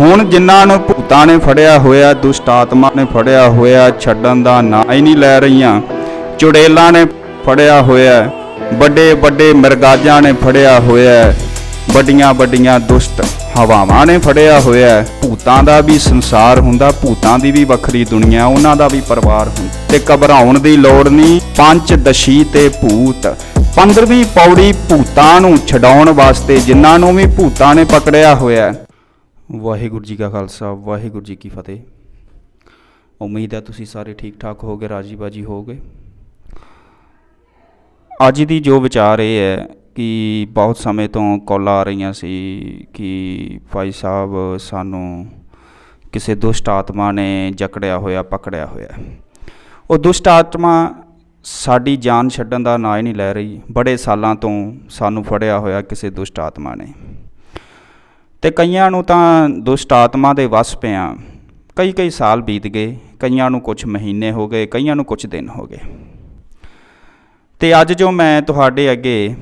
ਹੁਣ ਜਿਨ੍ਹਾਂ ਨੂੰ ਭੂਤਾਂ ਨੇ ਫੜਿਆ ਹੋਇਆ ਦੁਸ਼ਟ ਆਤਮਾ ਨੇ ਫੜਿਆ ਹੋਇਆ, ਛੱਡਣ ਦਾ ਨਾਂ ਹੀ ਨਹੀਂ ਲੈ ਰਹੀਆਂ। ਚੁੜੇਲਾਂ ਨੇ ਫੜਿਆ ਹੋਇਆ ਵੱਡੇ ਵੱਡੇ ਮਿਰਗਾਜਾਂ ਨੇ ਫੜਿਆ ਹੋਇਆ ਵੱਡੀਆਂ ਵੱਡੀਆਂ ਦੁਸ਼ਟ ਹਵਾਵਾਂ ਨੇ ਫੜਿਆ ਹੋਇਆ। ਭੂਤਾਂ ਦਾ ਵੀ ਸੰਸਾਰ ਹੁੰਦਾ, ਭੂਤਾਂ ਦੀ ਵੀ ਵੱਖਰੀ ਦੁਨੀਆ, ਉਹਨਾਂ ਦਾ ਵੀ ਪਰਿਵਾਰ ਹੁੰਦਾ। ਤੇ ਘਬਰਾਉਣ ਦੀ ਲੋੜ ਨਹੀਂ, ਪੰਜ ਦਸ਼ੀ ਤੇ ਭੂਤ। 15ਵੀਂ ਪੌੜੀ ਭੂਤਾਂ ਨੂੰ ਛਡਾਉਣ ਵਾਸਤੇ ਜਿਨ੍ਹਾਂ ਨੂੰ ਵੀ ਭੂਤਾਂ ਨੇ ਪਕੜਿਆ ਹੋਇਆ। ਵਾਹਿਗੁਰੂ ਜੀ ਕਾ ਖਾਲਸਾ, ਵਾਹਿਗੁਰੂ ਜੀ ਕੀ ਫਤਿਹ। ਉਮੀਦ ਹੈ ਤੁਸੀਂ ਸਾਰੇ ਠੀਕ ਠਾਕ ਹੋਗੇ ਰਾਜੀ ਬਾਜੀ ਹੋਗੇ ਅੱਜ ਦੀ ਜੋ ਵਿਚਾਰ ਇਹ ਹੈ ਕਿ ਬਹੁਤ ਸਮੇਂ ਤੋਂ ਕਾਲਾਂ ਆ ਰਹੀਆਂ ਸੀ ਕਿ ਭਾਈ ਸਾਹਿਬ ਸਾਨੂੰ ਕਿਸੇ ਦੁਸ਼ਟ ਆਤਮਾ ਨੇ ਜਕੜਿਆ ਹੋਇਆ, ਪਕੜਿਆ ਹੋਇਆ ਉਹ ਦੁਸ਼ਟ ਆਤਮਾ ਸਾਡੀ ਜਾਨ ਛੱਡਣ ਦਾ ਨਾਂ ਹੀ ਨਹੀਂ ਲੈ ਰਹੀ। ਬੜੇ ਸਾਲਾਂ ਤੋਂ ਸਾਨੂੰ ਫੜਿਆ ਹੋਇਆ ਕਿਸੇ ਦੁਸ਼ਟ ਆਤਮਾ ਨੇ। ਤੇ ਕਈਆਂ ਨੂੰ ਤਾਂ ਦੁਸ਼ਟ ਆਤਮਾ ਦੇ ਵਸ ਪਿਆ। ਕਈ ਕਈ ਸਾਲ ਬੀਤ ਗਏ, ਕਈਆਂ ਨੂੰ ਕੁਝ ਮਹੀਨੇ ਹੋ ਗਏ, ਕਈਆਂ ਨੂੰ ਕੁਝ ਦਿਨ ਹੋ ਗਏ। ਤੇ ਅੱਜ ਜੋ ਮੈਂ ਤੁਹਾਡੇ ਅੱਗੇ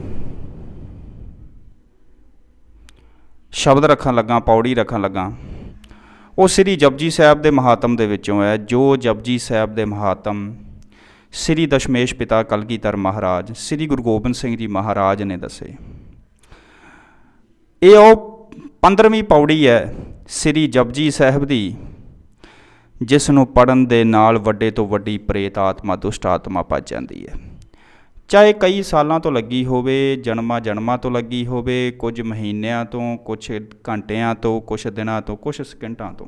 ਸ਼ਬਦ ਰੱਖਣ ਲੱਗਾ, ਪੌੜੀ ਰੱਖਣ ਲੱਗਾ, ਉਹ ਸ੍ਰੀ ਜਪਜੀ ਸਾਹਿਬ ਦੇ ਮਹਾਤਮ ਦੇ ਵਿੱਚੋਂ ਹੈ, ਜੋ ਜਪਜੀ ਸਾਹਿਬ ਦੇ ਮਹਾਤਮ ਸ੍ਰੀ ਦਸ਼ਮੇਸ਼ ਪਿਤਾ ਕਲਗੀਧਰ ਮਹਾਰਾਜ, ਸ੍ਰੀ ਗੁਰੂ ਗੋਬਿੰਦ ਸਿੰਘ ਜੀ ਮਹਾਰਾਜ ਨੇ ਦੱਸੇ। ਇਹ ਉਹ 15ਵੀਂ ਪੌੜੀ ਹੈ ਸ੍ਰੀ ਜਪਜੀ ਸਾਹਿਬ ਦੀ ਜਿਸ ਨੂੰ ਪੜਨ ਦੇ ਨਾਲ ਵੱਡੇ ਤੋਂ ਵੱਡੀ ਪ੍ਰੇਤ ਆਤਮਾ, ਦੁਸ਼ਟ ਆਤਮਾ ਭੱਜ ਜਾਂਦੀ ਹੈ। ਚਾਹੇ ਕਈ ਸਾਲਾਂ ਤੋਂ ਲੱਗੀ ਹੋਵੇ, ਜਨਮਾਂ ਜਨਮਾਂ ਤੋਂ ਲੱਗੀ ਹੋਵੇ, ਕੁਝ ਮਹੀਨਿਆਂ ਤੋਂ, ਕੁਝ ਘੰਟਿਆਂ ਤੋਂ, ਕੁਝ ਦਿਨਾਂ ਤੋਂ, ਕੁਝ ਸਕਿੰਟਾਂ ਤੋਂ।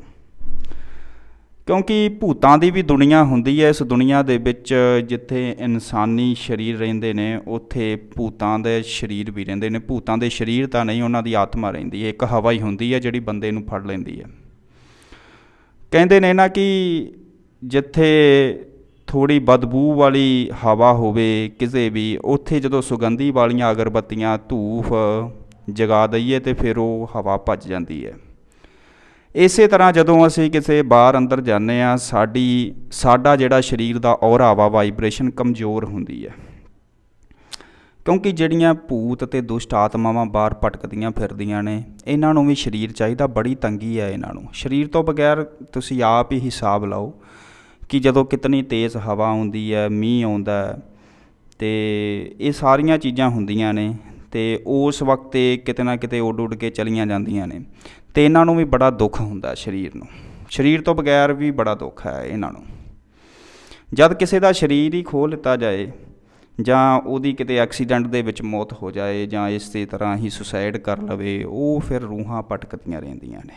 ਕਿਉਂਕਿ ਭੂਤਾਂ ਦੀ ਵੀ ਦੁਨੀਆ ਹੁੰਦੀ ਹੈ, ਇਸ ਦੁਨੀਆ ਦੇ ਵਿੱਚ ਜਿੱਥੇ ਇਨਸਾਨੀ ਸਰੀਰ ਰਹਿੰਦੇ ਨੇ, ਉੱਥੇ ਭੂਤਾਂ ਦੇ ਸਰੀਰ ਵੀ ਰਹਿੰਦੇ ਨੇ। ਭੂਤਾਂ ਦੇ ਸਰੀਰ ਤਾਂ ਨਹੀਂ, ਉਹਨਾਂ ਦੀ ਆਤਮਾ ਰਹਿੰਦੀ ਹੈ। ਇੱਕ ਹਵਾ ਹੀ ਹੁੰਦੀ ਹੈ, ਜਿਹੜੀ ਬੰਦੇ ਨੂੰ ਫੜ ਲੈਂਦੀ ਹੈ। ਕਹਿੰਦੇ ਨੇ ਨਾ ਕਿ ਜਿੱਥੇ ਥੋੜੀ ਬਦਬੂ ਵਾਲੀ ਹਵਾ ਹੋਵੇ, ਕਿਸੇ ਵੀ, ਉੱਥੇ ਜਦੋਂ ਸੁਗੰਧੀ ਵਾਲੀਆਂ ਅਗਰਬੱਤੀਆਂ ਧੂਫ ਜਗਾ ਦਈਏ ਤੇ ਫਿਰ ਉਹ ਹਵਾ ਭੱਜ ਜਾਂਦੀ ਹੈ। ਇਸੇ ਤਰ੍ਹਾਂ ਜਦੋਂ ਅਸੀਂ ਕਿਸੇ ਬਾਹਰ ਅੰਦਰ ਜਾਂਦੇ ਆ ਸਾਡੀ, ਸਾਡਾ ਜਿਹੜਾ ਸਰੀਰ ਦਾ ਔਰਾ ਵਾ ਵਾਈਬ੍ਰੇਸ਼ਨ ਕਮਜ਼ੋਰ ਹੁੰਦੀ ਹੈ। ਕਿਉਂਕਿ ਜਿਹੜੀਆਂ ਭੂਤ ਤੇ ਦੁਸ਼ਟ ਆਤਮਾਵਾਂ ਬਾਹਰ ਭਟਕਦੀਆਂ ਫਿਰਦੀਆਂ ਨੇ, ਇਹਨਾਂ ਨੂੰ ਵੀ ਸਰੀਰ ਚਾਹੀਦਾ, ਬੜੀ ਤੰਗੀ ਹੈ ਇਹਨਾਂ ਨੂੰ। ਸਰੀਰ ਤੋਂ ਬਗੈਰ ਤੁਸੀਂ ਆਪ ਹੀ ਹਿਸਾਬ ਲਾਓ ਕਿ ਜਦੋਂ ਕਿਤਨੀ ਤੇਜ਼ ਹਵਾ ਆਉਂਦੀ ਹੈ, ਮੀਂਹ ਆਉਂਦਾ ਹੈ, ਤੇ ਇਹ ਸਾਰੀਆਂ ਚੀਜ਼ਾਂ ਹੁੰਦੀਆਂ ਨੇ ਤੇ ਉਸ ਵਕਤ ਇਹ ਕਿਤੇ ਨਾ ਕਿਤੇ ਉੱਡ ਉੱਡ ਕੇ ਚਲੀਆਂ ਜਾਂਦੀਆਂ ਨੇ ਤੇ ਇਹਨਾਂ ਨੂੰ ਵੀ ਬੜਾ ਦੁੱਖ ਹੁੰਦਾ ਸਰੀਰ ਨੂੰ। ਸਰੀਰ ਤੋਂ ਬਗੈਰ ਵੀ ਬੜਾ ਦੁੱਖ ਹੈ ਇਹਨਾਂ ਨੂੰ। ਜਦ ਕਿਸੇ ਦਾ ਸਰੀਰ ਹੀ ਖੋਹ ਲਿੱਤਾ ਜਾਏ ਜਾਂ ਉਹਦੀ ਕਿਤੇ ਐਕਸੀਡੈਂਟ ਦੇ ਵਿੱਚ ਮੌਤ ਹੋ ਜਾਏ ਜਾਂ ਇਸੇ ਤਰ੍ਹਾਂ ਹੀ ਸੁਸਾਈਡ ਕਰ ਲਵੇ, ਉਹ ਫਿਰ ਰੂਹਾਂ ਭਟਕਦੀਆਂ ਰਹਿੰਦੀਆਂ ਨੇ।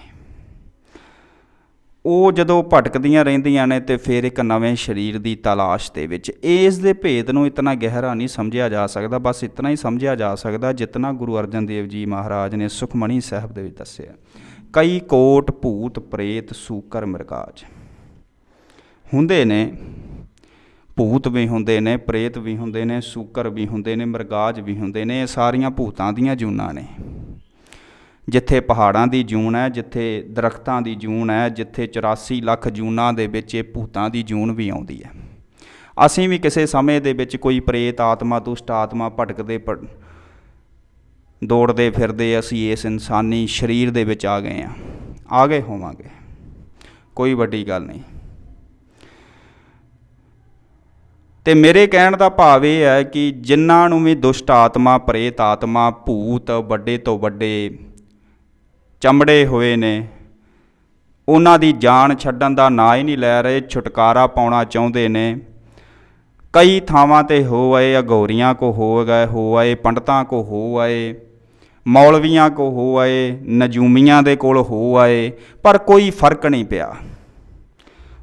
ਉਹ ਜਦੋਂ ਭਟਕਦੀਆਂ ਰਹਿੰਦੀਆਂ ਨੇ ਤੇ ਫਿਰ ਇੱਕ ਨਵੇਂ ਸਰੀਰ ਦੀ ਤਲਾਸ਼ ਦੇ ਵਿੱਚ, ਇਸ ਦੇ ਭੇਦ ਨੂੰ ਇਤਨਾ ਗਹਿਰਾ ਨਹੀਂ ਸਮਝਿਆ ਜਾ ਸਕਦਾ, ਬਸ ਇਤਨਾ ਹੀ ਸਮਝਿਆ ਜਾ ਸਕਦਾ ਜਿਤਨਾ ਗੁਰੂ ਅਰਜਨ ਦੇਵ ਜੀ ਮਹਾਰਾਜ ਨੇ ਸੁਖਮਣੀ ਸਾਹਿਬ ਦੇ ਵਿੱਚ ਦੱਸਿਆ। ਕਈ ਕੋਟ ਭੂਤ ਪ੍ਰੇਤ ਸੂਕਰ ਮਿਰਗਾਜ ਹੁੰਦੇ ਨੇ, ਭੂਤ ਵੀ ਹੁੰਦੇ ਨੇ, ਪ੍ਰੇਤ ਵੀ ਹੁੰਦੇ ਨੇ, ਸੂਕਰ ਵੀ ਹੁੰਦੇ ਨੇ ਮਿਰਗਾਜ ਵੀ ਹੁੰਦੇ ਨੇ, ਇਹ ਸਾਰੀਆਂ ਭੂਤਾਂ ਦੀਆਂ ਜੂਨਾਂ ਨੇ। ਜਿੱਥੇ ਪਹਾੜਾਂ ਦੀ ਜੂਨ ਹੈ, ਜਿੱਥੇ ਦਰਖਤਾਂ ਦੀ ਜੂਨ ਹੈ, ਜਿੱਥੇ 84 ਲੱਖ ਜੂਨਾਂ ਦੇ ਵਿੱਚ ਇਹ ਭੂਤਾਂ ਦੀ ਜੂਨ ਵੀ ਆਉਂਦੀ ਹੈ। ਅਸੀਂ ਵੀ ਕਿਸੇ ਸਮੇਂ ਦੇ ਵਿੱਚ ਕੋਈ ਪ੍ਰੇਤ ਆਤਮਾ, ਦੁਸ਼ਟ ਆਤਮਾ ਭਟਕਦੇ ਭ- ਦੌੜਦੇ ਫਿਰਦੇ ਅਸੀਂ ਇਸ ਇਨਸਾਨੀ ਸਰੀਰ ਦੇ ਵਿੱਚ ਆ ਗਏ ਆ ਆ ਗਏ ਹੋਵਾਂਗੇ। ਕੋਈ ਵੱਡੀ ਗੱਲ ਨਹੀਂ। ਤੇ ਮੇਰੇ ਕਹਿਣ ਦਾ ਭਾਵ ਇਹ ਹੈ ਕਿ ਜਿਨ੍ਹਾਂ ਨੂੰ ਵੀ ਦੁਸ਼ਟ ਆਤਮਾ, ਪ੍ਰੇਤ ਆਤਮਾ, ਭੂਤ ਵੱਡੇ ਤੋਂ ਵੱਡੇ ਚਮੜੇ ਹੋਏ ਨੇ। ਉਹਨਾਂ ਦੀ ਜਾਨ ਛੱਡਣ ਦਾ ਨਾਂ ਹੀ ਨਹੀਂ ਲੈ ਰਹੇ, ਛੁਟਕਾਰਾ ਪਾਉਣਾ ਚਾਹੁੰਦੇ ਨੇ। ਕਈ ਥਾਵਾਂ ਤੇ ਹੋ ਆਏ ਅਗੋਰੀਆਂ ਕੋ ਹੋ ਗਏ, ਹੋ ਆਏ, ਪੰਡਤਾਂ ਕੋ ਹੋ ਆਏ, ਮੌਲਵੀਆਂ ਕੋ ਹੋ ਆਏ, ਨਜੂਮੀਆਂ ਦੇ ਕੋਲ ਹੋ ਆਏ, ਪਰ ਕੋਈ ਫ਼ਰਕ ਨਹੀਂ ਪਿਆ।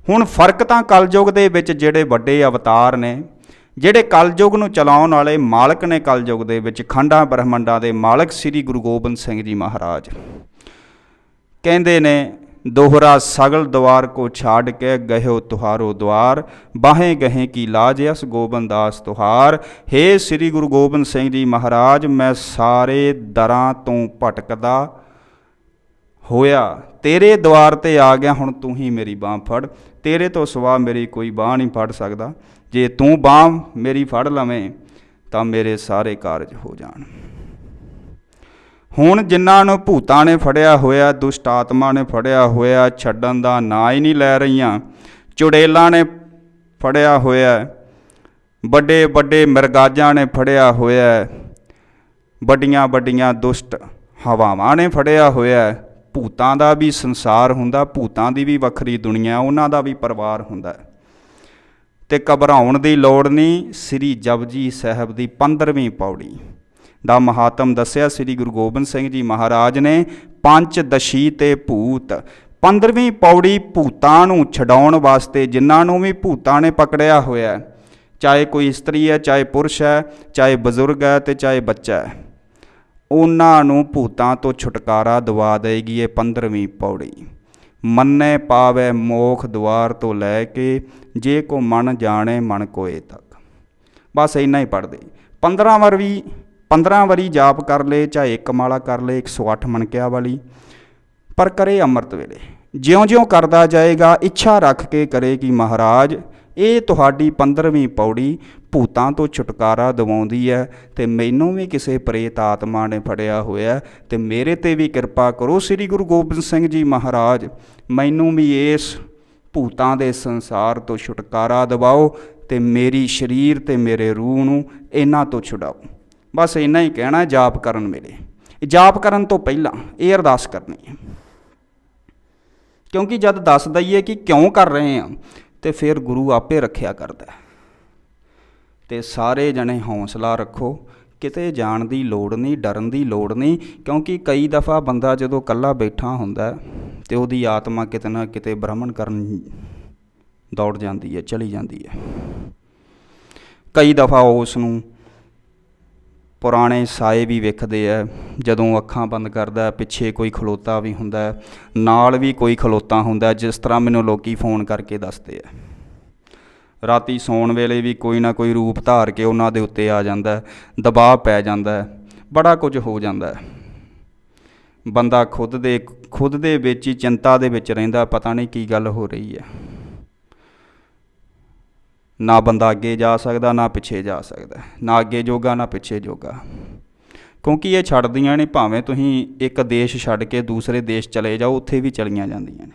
ਹੁਣ ਫ਼ਰਕ ਤਾਂ ਕਲਯੁਗ ਦੇ ਵਿੱਚ ਜਿਹੜੇ ਵੱਡੇ ਅਵਤਾਰ ਨੇ, ਜਿਹੜੇ ਕਲਯੁਗ ਨੂੰ ਚਲਾਉਣ ਵਾਲੇ ਮਾਲਕ ਨੇ ਕਲਯੁਗ ਦੇ ਵਿੱਚ, ਖੰਡਾਂ ਬ੍ਰਹਮੰਡਾਂ ਦੇ ਮਾਲਕ ਸ੍ਰੀ ਗੁਰੂ ਗੋਬਿੰਦ ਸਿੰਘ ਜੀ ਮਹਾਰਾਜ। ਕਹਿੰਦੇ ਨੇ, ਦੋਹਰਾ ਸਗਲ ਦਵਾਰ ਕੋ ਛਾੜ ਕੇ ਗਹਿਓ ਤੁਹਾਰੋ ਦਵਾਰ। ਬਾਹੇ ਗਹੇ ਕੀ ਲਾਜ ਅਸ ਗੋਬਿੰਦਾਸ ਤੁਹਾਰ। ਹੇ ਸ੍ਰੀ ਗੁਰੂ ਗੋਬਿੰਦ ਸਿੰਘ ਜੀ ਮਹਾਰਾਜ, ਮੈਂ ਸਾਰੇ ਦਰਾਂ ਤੋਂ ਭਟਕਦਾ ਹੋਇਆ। ਤੇਰੇ ਦਵਾਰ ਤੇ ਆ ਗਿਆ, ਹੁਣ ਤੂੰ ਹੀ ਮੇਰੀ ਬਾਹ ਫੜ। ਤੇਰੇ ਤੋਂ ਸਿਵਾ ਮੇਰੀ ਕੋਈ ਬਾਹ ਨਹੀਂ ਫੜ ਸਕਦਾ। ਜੇ ਤੂੰ ਬਾਹ ਮੇਰੀ ਫੜ ਲਵੇਂ, ਤਾਂ ਮੇਰੇ ਸਾਰੇ ਕਾਰਜ ਹੋ ਜਾਣ। ਹੁਣ ਜਿਨ੍ਹਾਂ ਨੂੰ ਭੂਤਾਂ ਨੇ ਫੜਿਆ ਹੋਇਆ, ਦੁਸ਼ਟ ਆਤਮਾ ਨੇ ਫੜਿਆ ਹੋਇਆ, ਛੱਡਣ ਦਾ ਨਾਂ ਹੀ ਨਹੀਂ ਲੈ ਰਹੀਆਂ, ਚੁੜੇਲਾਂ ਨੇ ਫੜਿਆ ਹੋਇਆ ਵੱਡੇ ਵੱਡੇ ਮਰਗਾਜਾਂ ਨੇ ਫੜਿਆ ਹੋਇਆ ਵੱਡੀਆਂ ਵੱਡੀਆਂ ਦੁਸ਼ਟ ਹਵਾਵਾਂ ਨੇ ਫੜਿਆ ਹੋਇਆ, ਭੂਤਾਂ ਦਾ ਵੀ ਸੰਸਾਰ ਹੁੰਦਾ, ਭੂਤਾਂ ਦੀ ਵੀ ਵੱਖਰੀ ਦੁਨੀਆ, ਉਹਨਾਂ ਦਾ ਵੀ ਪਰਿਵਾਰ ਹੁੰਦਾ ਹੈ। ਤੇ ਘਬਰਾਉਣ ਦੀ ਲੋੜ ਨਹੀਂ, ਸ੍ਰੀ ਜਪਜੀ ਸਾਹਿਬ ਦੀ 15ਵੀਂ ਪੌੜੀ ਦਾ ਮਹਾਤਮ ਦੱਸਿਆ ਸ੍ਰੀ ਗੁਰੂ ਗੋਬਿੰਦ ਸਿੰਘ ਜੀ ਮਹਾਰਾਜ ਨੇ ਪੰਜ ਦਸ਼ੀ ਤੇ ਭੂਤ। 15ਵੀਂ ਪੌੜੀ ਭੂਤਾਂ ਨੂੰ ਛਡਾਉਣ ਵਾਸਤੇ ਜਿਨ੍ਹਾਂ ਨੂੰ ਵੀ ਭੂਤਾਂ ਨੇ ਪਕੜਿਆ ਹੋਇਆ ਹੈ, ਚਾਹੇ ਕੋਈ ਇਸਤਰੀ ਹੈ, ਚਾਹੇ ਪੁਰਸ਼ ਹੈ, ਚਾਹੇ ਬਜ਼ੁਰਗ ਹੈ ਤੇ ਚਾਹੇ ਬੱਚਾ ਹੈ, ਉਹਨਾਂ ਨੂੰ ਭੂਤਾਂ ਤੋਂ ਛੁਟਕਾਰਾ ਦਿਵਾ ਦੇਗੀ ਇਹ 15ਵੀਂ ਪੌੜੀ। ਮੰਨੇ ਪਾਵੇ ਮੋਖ ਦੁਆਰ ਤੋਂ ਲੈ ਕੇ, ਜੇ ਕੋ ਮਨ ਜਾਣੇ ਮਨ ਕੋਏ ਤੱਕ। ਬਸ ਇੰਨਾ ਹੀ ਪੜਦੇ 15 ਵਾਰ ਵੀ 15 ਵਾਰੀ ਜਾਪ ਕਰ ਲੇ, ਚਾਹੇ ਇੱਕ ਮਾਲਾ ਕਰ ਲੇ 108 ਮਣਕਿਆ ਵਾਲੀ। ਪਰ ਕਰੇ ਅੰਮ੍ਰਿਤ ਵੇਲੇ। ਜਿਉਂ-ਜਿਉਂ ਕਰਦਾ ਜਾਏਗਾ, ਇੱਛਾ ਰੱਖ ਕੇ ਕਰੇ ਕਿ ਮਹਾਰਾਜ। ਇਹ ਤੁਹਾਡੀ 15ਵੀਂ ਪੌੜੀ ਭੂਤਾਂ ਤੋਂ ਛੁਟਕਾਰਾ ਦਿਵਾਉਂਦੀ ਹੈ ਤੇ ਮੈਨੂੰ ਵੀ ਕਿਸੇ ਪ੍ਰੇਤ ਆਤਮਾ ਨੇ ਫੜਿਆ ਹੋਇਆ ਹੈ ਤੇ ਮੇਰੇ ਤੇ ਵੀ ਕਿਰਪਾ ਕਰੋ ਸ੍ਰੀ ਗੁਰੂ ਗੋਬਿੰਦ ਸਿੰਘ ਜੀ ਮਹਾਰਾਜ। ਮੈਨੂੰ ਵੀ ਇਸ ਭੂਤਾਂ ਦੇ ਸੰਸਾਰ ਤੋਂ ਛੁਟਕਾਰਾ ਦਿਵਾਓ ਤੇ ਮੇਰੀ ਸਰੀਰ ਤੇ ਮੇਰੇ ਰੂਹ ਨੂੰ ਇਹਨਾਂ ਤੋਂ ਛੁਡਾਓ। ਬਸ ਇੰਨਾ ਹੀ ਕਹਿਣਾ ਜਾਪ ਕਰਨ ਵੇਲੇ। ਜਾਪ ਕਰਨ ਤੋਂ ਪਹਿਲਾਂ ਇਹ ਅਰਦਾਸ ਕਰਨੀ ਹੈ। ਕਿਉਂਕਿ ਜਦ ਦੱਸ ਦਈਏ ਕਿ ਕਿਉਂ ਕਰ ਰਹੇ ਹਾਂ ਤੇ ਫਿਰ ਗੁਰੂ ਆਪੇ ਰੱਖਿਆ ਕਰਦਾ ਹੈ। ਤੇ ਸਾਰੇ ਜਣੇ ਹੌਸਲਾ ਰੱਖੋ ਕਿਤੇ ਜਾਣ ਦੀ ਲੋੜ ਨਹੀਂ ਡਰਨ ਦੀ ਲੋੜ ਨਹੀਂ ਕਿਉਂਕਿ ਕਈ ਦਫਾ ਬੰਦਾ ਜਦੋਂ ਇਕੱਲਾ ਬੈਠਾ ਹੁੰਦਾ ਹੈ, ਤੇ ਉਹਦੀ ਆਤਮਾ ਕਿਤੇ ਨਾ ਕਿਤੇ ਬ੍ਰਹਮਣ ਕਰਨ ਦੌੜ ਜਾਂਦੀ ਹੈ ਚਲੀ ਜਾਂਦੀ ਹੈ। ਕਈ ਦਫਾ ਉਸ ਨੂੰ ਪੁਰਾਣੇ ਸਾਏ ਵੀ ਵੇਖਦੇ ਆ, ਜਦੋਂ ਅੱਖਾਂ ਬੰਦ ਕਰਦਾ, ਪਿੱਛੇ ਕੋਈ ਖਲੋਤਾ ਵੀ ਹੁੰਦਾ, ਨਾਲ ਵੀ ਕੋਈ ਖਲੋਤਾ ਹੁੰਦਾ, ਜਿਸ ਤਰ੍ਹਾਂ ਮੈਨੂੰ ਲੋਕੀ ਫੋਨ ਕਰਕੇ ਦੱਸਦੇ ਆ। ਰਾਤੀ ਸੌਣ ਵੇਲੇ ਵੀ ਕੋਈ ਨਾ ਕੋਈ ਰੂਪ ਧਾਰ ਕੇ ਉਹਨਾਂ ਦੇ ਉੱਤੇ ਆ ਜਾਂਦਾ, ਦਬਾਅ ਪੈ ਜਾਂਦਾ, ਬੜਾ ਕੁਝ ਹੋ ਜਾਂਦਾ। ਬੰਦਾ ਖੁਦ ਦੇ ਖੁਦ ਦੇ ਵਿੱਚ ਹੀ ਚਿੰਤਾ ਦੇ ਵਿੱਚ ਰਹਿੰਦਾ, ਪਤਾ ਨਹੀਂ ਕੀ ਗੱਲ ਹੋ ਰਹੀ ਹੈ ਨਾ ਬੰਦਾ ਅੱਗੇ ਜਾ ਸਕਦਾ, ਨਾ ਪਿੱਛੇ ਜਾ ਸਕਦਾ। ਨਾ ਅੱਗੇ ਜੋਗਾ, ਨਾ ਪਿੱਛੇ ਜੋਗਾ। ਕਿਉਂਕਿ ਇਹ ਛੱਡਦੀਆਂ ਨੇ, ਭਾਵੇਂ ਤੁਸੀਂ ਇੱਕ ਦੇਸ਼ ਛੱਡ ਕੇ ਦੂਸਰੇ ਦੇਸ਼ ਚਲੇ ਜਾਓ, ਉੱਥੇ ਵੀ ਚਲੀਆਂ ਜਾਂਦੀਆਂ ਨੇ।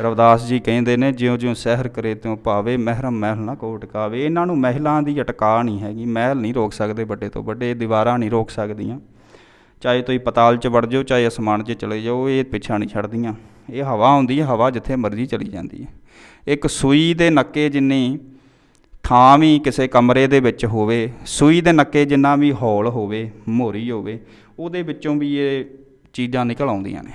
ਰਵਦਾਸ ਜੀ ਕਹਿੰਦੇ ਨੇ, ਜਿਉਂ-ਜਿਉਂ ਸਹਿਰ ਕਰੇ ਤਿਉਂ ਭਾਵੇ ਮਹਿਰਮ ਮਹਿਲ ਨਾ ਕੋ ਟਕਾਵੇ ਇਹਨਾਂ ਨੂੰ ਮਹਿਲਾਂ ਦੀ ਅਟਕਾ ਨਹੀਂ ਹੈਗੀ। ਮਹਿਲ ਨਹੀਂ ਰੋਕ ਸਕਦੇ ਵੱਡੇ ਤੋਂ ਵੱਡੇ, ਦੀਵਾਰਾਂ ਨਹੀਂ ਰੋਕ ਸਕਦੀਆਂ। ਚਾਹੇ ਤੁਸੀਂ ਪਤਾਲ 'ਚ ਵੜ ਜਾਓ, ਚਾਹੇ ਅਸਮਾਨ 'ਚ ਚਲੇ ਜਾਓ, ਇਹ ਪਿੱਛਾ ਨਹੀਂ ਛੱਡਦੀਆਂ। ਇਹ ਹਵਾ ਹੁੰਦੀ ਹੈ, ਹਵਾ ਜਿੱਥੇ ਮਰਜ਼ੀ ਚਲੀ ਜਾਂਦੀ ਹੈ। ਇੱਕ ਸੂਈ ਦੇ ਨੱਕੇ ਜਿੰਨੀ ਥਾਂ ਵੀ ਕਿਸੇ ਕਮਰੇ ਦੇ ਵਿੱਚ ਹੋਵੇ, ਸੂਈ ਦੇ ਨੱਕੇ ਜਿੰਨਾ ਵੀ ਹੌਲ ਹੋਵੇ, ਮੋਰੀ ਹੋਵੇ, ਉਹਦੇ ਵਿੱਚੋਂ ਵੀ ਇਹ ਚੀਜ਼ਾਂ ਨਿਕਲ ਆਉਂਦੀਆਂ ਨੇ।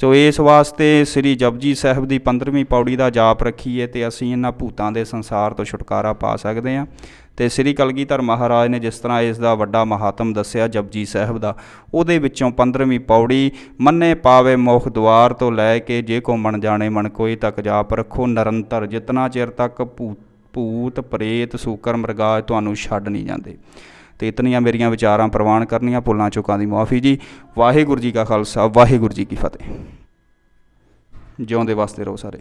ਸੋ ਇਸ ਵਾਸਤੇ ਸ੍ਰੀ ਜਪਜੀ ਸਾਹਿਬ ਦੀ 15ਵੀਂ ਪੌੜੀ ਦਾ ਜਾਪ ਰੱਖੀਏ ਤੇ ਅਸੀਂ ਇਹਨਾਂ ਭੂਤਾਂ ਦੇ ਸੰਸਾਰ ਤੋਂ ਛੁਟਕਾਰਾ ਪਾ ਸਕਦੇ ਹਾਂ। ਤੇ ਸ੍ਰੀ ਕਲਗੀਧਰ ਮਹਾਰਾਜ ਨੇ ਜਿਸ ਤਰ੍ਹਾਂ ਇਸ ਦਾ ਵੱਡਾ ਮਹਾਤਮ ਦੱਸਿਆ ਜਪਜੀ ਸਾਹਿਬ ਦਾ, ਉਹਦੇ ਵਿੱਚੋਂ 15ਵੀਂ ਪੌੜੀ ਮੰਨੇ ਪਾਵੇ ਮੋਖ ਦੁਆਰ ਤੋਂ ਲੈ ਕੇ ਜੇ ਕੋ ਮਨ ਜਾਣੇ ਮਨ ਕੋਈ ਤੱਕ ਜਾਪ ਰੱਖੋ, ਨਿਰੰਤਰ ਜਿਤਨਾ ਚਿਰ ਤੱਕ ਭੂਤ ਭੂਤ, ਪ੍ਰੇਤ, ਸੂਕਰ, ਮਰਗਾਜ ਤੁਹਾਨੂੰ ਛੱਡ ਨਹੀਂ ਜਾਂਦੇ। ਤੇ ਇਤਨੀਆਂ ਮੇਰੀਆਂ ਵਿਚਾਰਾਂ ਪ੍ਰਵਾਨ ਕਰਨੀਆਂ ਭੁੱਲਾਂ ਚੁੱਕਾਂ ਦੀ ਮਾਫੀ ਜੀ। ਵਾਹਿਗੁਰੂ ਜੀ ਕਾ ਖਾਲਸਾ, ਵਾਹਿਗੁਰੂ ਜੀ ਕੀ ਫਤਿਹ। ਜਿਉਂਦੇ ਵਾਸਤੇ ਰਹੋ ਸਾਰੇ।